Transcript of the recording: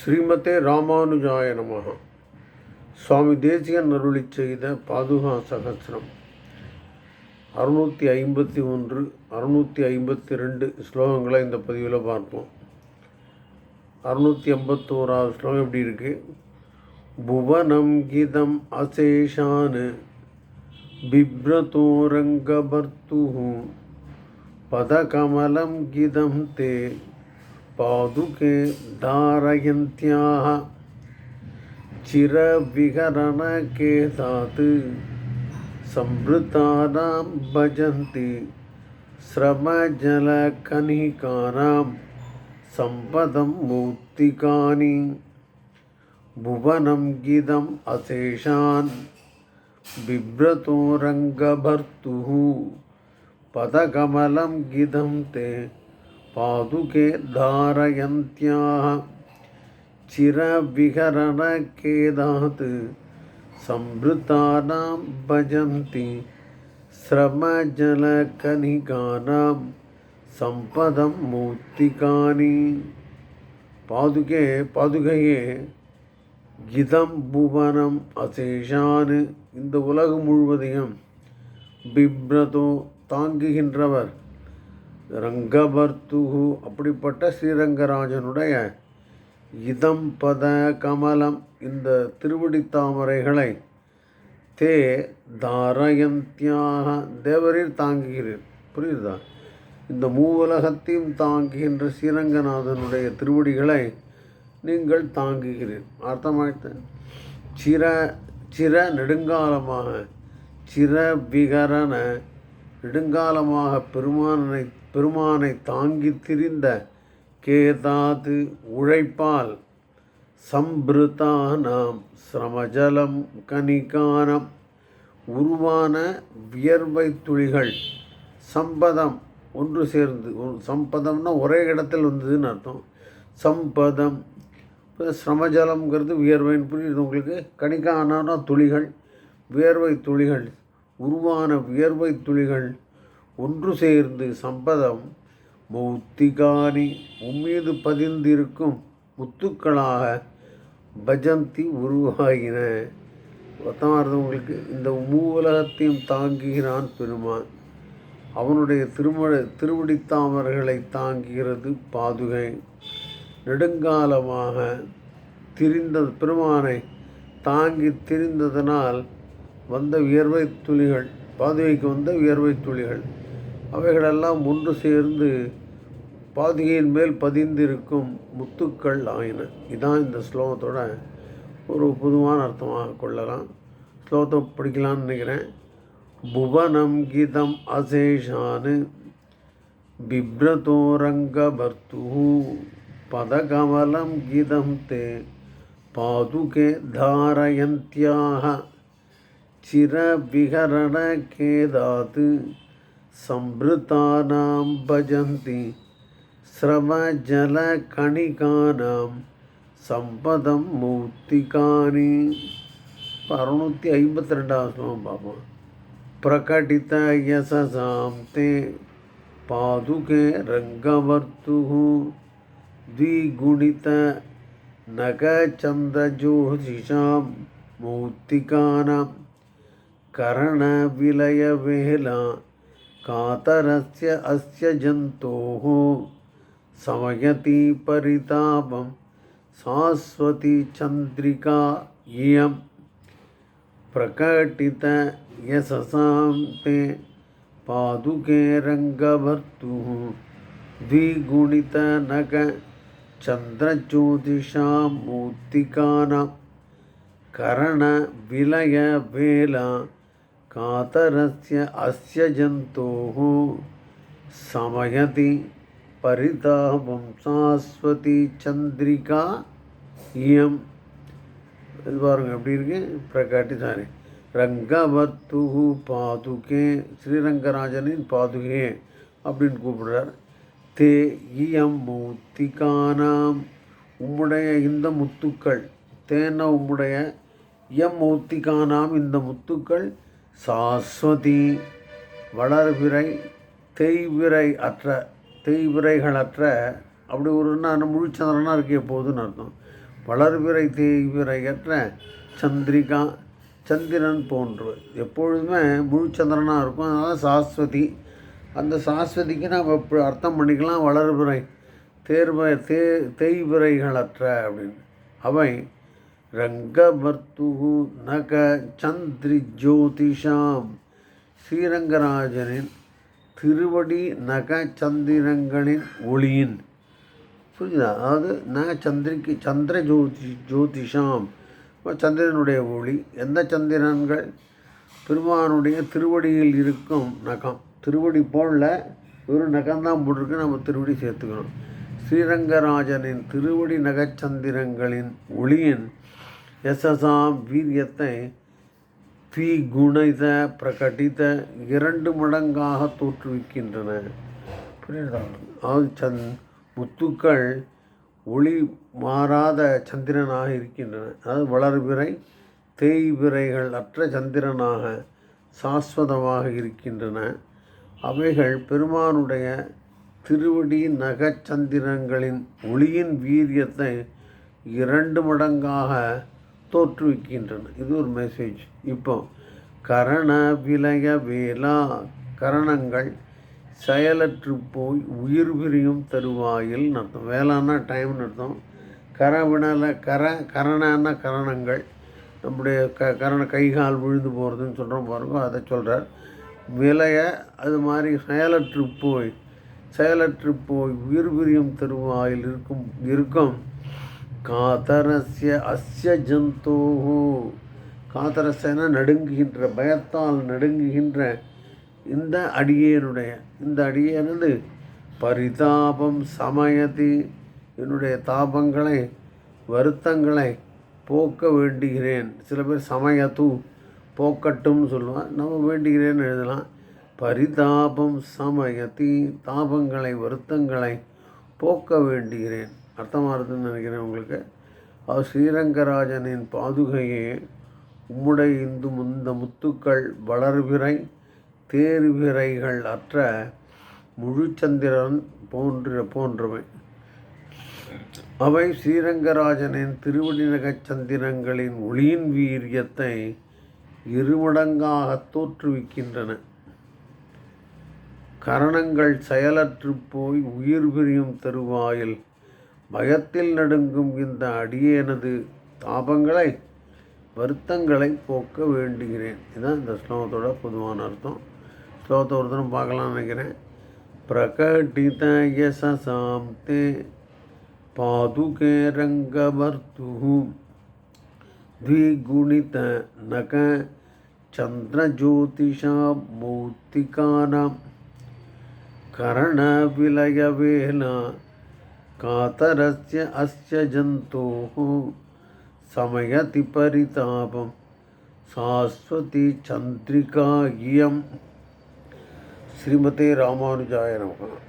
ஸ்ரீமதே ராமானுஜாய நமக சுவாமி தேசிகன் அருளி செய்த பாதுகா சகசிரம். அறுநூற்றி ஐம்பத்தி ஒன்று அறுநூற்றி ஐம்பத்தி ரெண்டு ஸ்லோகங்களை இந்த பதிவில் பார்ப்போம். அறுநூற்றி ஐம்பத்தோராவது ஸ்லோகம் எப்படி இருக்குது புவனம் கீதம் அசேஷான் பிப்ரதோரங்கபர்த்து பதகமலம் கீதம் தே पादुके धारयन्त्याः चिरविहरणकेतात् संवृतानां भजन्ति श्रमजलकनिकानां सम्पदं मौक्तिकानि भुवनं गिदम् अशेषान् बिभ्रतोरङ्गभर्तुः पदकमलं गिदं ते पादुके धारयन्त्याः चिरविहरणकेदात् संवृतानां भजन्ति श्रमजलकनिकानां सम्पदं मौक्तिकानि பாதுகே பாதுகையே கிதம் புவனம் அசேஷான் இந்த உலகம் முழுவதையும் பிப்ரதோ தாங்குகின்றவர் ரங்கபர்த்துகு அப்படிப்பட்ட ஸ்ரீரங்கராஜனுடைய இதம் பத கமலம் இந்த திருவடி தாமரைகளை தே தாரயந்தியாக தேவரீர் தாங்குகிறீர். புரியுதா? இந்த மூவலகத்தையும் தாங்குகின்ற ஸ்ரீரங்கநாதனுடைய திருவடிகளை நீங்கள் தாங்குகிறீர். அர்த்தமாயிட்ட சிர சிர நெடுங்காலமாக சிர விகரண நெடுங்காலமாக பெருமானை பெருமானை தாங்கி திரிந்த கேதாது உழைப்பால் சம்பிருத்தானாம் சிரமஜலம் கனிகானம். உருவான வியர்வை துளிகள் சம்பதம் ஒன்று சேர்ந்து சம்பதம்னா ஒரே இடத்தில் வந்ததுன்னு அர்த்தம். சம்பதம் சிரமஜலம்ங்கிறது வியர்வைன்னு புரியுது உங்களுக்கு. கணிக்கானா துளிகள் வியர்வை துளிகள். உருவான வியர்வை துளிகள் ஒன்று சேர்ந்து சம்பதம் மௌத்திகாரி உம்மீது பதிந்திருக்கும் முத்துக்களாக பஜந்தி உருவாகின. ஒத்தமானது உங்களுக்கு இந்த மூவுலகத்தையும் தாங்குகிறான் பெருமான். அவனுடைய திருமண திருவடித்தாமர்களை தாங்குகிறது பாதுகை. நெடுங்காலமாக திரிந்த பெருமானை தாங்கி திரிந்ததனால் வந்த வியர்வை துளிகள் பாதுகைக்கு வந்த வியர்வை துளிகள் அவைகளெல்லாம் ஒன்று சேர்ந்து பாதுகையின் மேல் பதிந்திருக்கும் முத்துக்கள் ஆயின. இதான் இந்த ஸ்லோகத்தோட ஒரு பொதுவான அர்த்தமாக கொள்ளலாம். ஸ்லோகத்தை படிக்கலாம்னு நினைக்கிறேன். புவனம் கீதம் அசேஷானு பிப்ரதோரங்கபர்த்து பதகமலம் கீதம் தே பாதுகே தாரயந்தியாக चिरविहरणकेदात् संभृतानां भजन्ति श्रमजलकणिकानां சம்பதம் மௌத்திகானி இப்போ அறுநூற்றி ஐம்பத்தி ரெண்டாவது ஸ்லோகம் பார்ப்போம் பிரகடித யசசாம் தே பாதுகே ரங்கவர்த்து द्विगुणित नगचन्द्रज्योतिषां मौक्तिकानां करणविलयवेला कातरस्य अस्य जन्तोः समयति परितापं शाश्वती चन्द्रिका इयं प्रकटितयशसां ते पादुके रङ्गभर्तुः द्विगुणितनग चन्द्रज्योतिषां मूर्तिकानां करणविलयवेला कातरस्य अस्य जन्तोः समयति परितापं சாஸ்வதி சந்திரிகா இயம் இது பாருங்க எப்படி இருக்கு பிரகாட்டி சாரி ரங்கவத்து பாதுகே ஸ்ரீரங்கராஜனின் பாதுகே அப்படின்னு கூப்பிடுறார் தே இயம் மூத்திகானாம் உம்முடைய இந்த முத்துக்கள் தேன உம்முடைய எம் மூத்திகானாம் இந்த முத்துக்கள் சாஸ்வதி வளர்விரை தேய்விரை அற்ற தேய்விரைகளற்ற. அப்படி ஒரு நான் முழுச்சந்திரனாக இருக்கே எப்போதுன்னு அர்த்தம். வளர்பிறை தேய்விரையற்ற சந்திரிகா சந்திரன் போன்று. எப்பொழுதுமே முழு சந்திரனாக இருக்கும். அதனால் சாஸ்வதி. அந்த சாஸ்வதிக்கு நம்ம இப்போ அர்த்தம் பண்ணிக்கலாம். வளர்பிறை தேர்வ தே தேய்விரைகளற்ற அப்படின்னு. அவை ரங்கபர்த்துகு நக சந்திரி ஜோதிஷாம் ஸ்ரீரங்கராஜனின் திருவடி நக சந்திரங்களின் ஒளியின். புரியுதா அதாவது நக சந்திரிக்கு சந்திர ஜோதி ஜோதிஷாம். இப்போ சந்திரனுடைய ஒளி எந்த சந்திரன்கள்? பெருமானுடைய திருவடியில் இருக்கும் நகம். திருவடி போல ஒரு நகம்தான் போட்டிருக்கு நம்ம திருவடி சேர்த்துக்கணும். ஸ்ரீரங்கராஜனின் திருவடி நகச்சந்திரங்களின் ஒளியின் யசசாம் வீரியத்தை தீ குணித பிரகடித இரண்டு மடங்காக தோற்றுவிக்கின்றன. அதாவது சந் முத்துக்கள் ஒளி மாறாத சந்திரனாக இருக்கின்றன. அதாவது வளர்பிறை தேய்பிறைகள் அற்ற சந்திரனாக சாஸ்வதமாக இருக்கின்றன. அவைகள் பெருமானுடைய திருவடி நகச்சந்திரங்களின் ஒளியின் வீரியத்தை இரண்டு மடங்காக தோற்றுவிக்கின்றன. இது ஒரு மெசேஜ் இப்போ கரண விலய வேளா கரணங்கள் செயலற்று போய் உயிர் பிரியும் தருவாயில் நடத்தும். வேளான்னா டைம் அர்த்தம். கரவினல கர கரணான கரணங்கள். நம்முடைய க கரண கை கால் விழுந்து போகிறதுன்னு சொல்கிறோம் பாருங்க அதை சொல்கிறார் விலைய அது மாதிரி செயலற்று போய் செயலற்று போய் உயிர் பிரியும் தருவாயில் இருக்கும் இருக்கும் காதரஸ்ய அஸ்ய ஜந்தோஹோ. காதரசன நடுங்குகின்ற பயத்தால் நடுங்குகின்ற இந்த அடியேனுடைய இந்த அடியேனது பரிதாபம் சமயதி. என்னுடைய தாபங்களை வருத்தங்களை போக்க வேண்டுகிறேன். சில பேர் சமயத்து போக்கட்டும்னு சொல்லுவான் நம்ம வேண்டுகிறேன்னு எழுதலாம். பரிதாபம் சமயத்தி தாபங்களை வருத்தங்களை போக்க வேண்டுகிறேன். அர்த்தமாகுதுன்னு நினைக்கிறேன் உங்களுக்கு. அவர் ஸ்ரீரங்கராஜனின் பாதுகையே உம்முடைய இந்து இந்த முத்துக்கள் வளர்விரை தேர்விரைகள் அற்ற முழுச்சந்திரன் போன்ற போன்றவை அவை ஸ்ரீரங்கராஜனின் திருவடிநகச் சந்திரங்களின் ஒளியின் வீரியத்தை இருமடங்காக தோற்றுவிக்கின்றன. கரணங்கள் செயலற்று போய் உயிர் பிரியும் தருவாயில் பயத்தில் நடுங்கும் இந்த அடியேனது தாபங்களை வருத்தங்களை போக்க வேண்டுகிறேன் இதுதான் இந்த ஸ்லோகத்தோட பொதுவான அர்த்தம் ஸ்லோகத்தை ஒரு தரம் பார்க்கலாம்னு நினைக்கிறேன் பிரகடித யசசாம் தே பாதுகே ரங்கவர்த்து द्विगुणित नक चन्द्रज्योतिषा मौक्तिकानां करणविलयवेन कातरस्य अस्य जन्तोः समयति परितापं शाश्वती चन्द्रिका इयं। श्रीमते रामानुजाय नमः।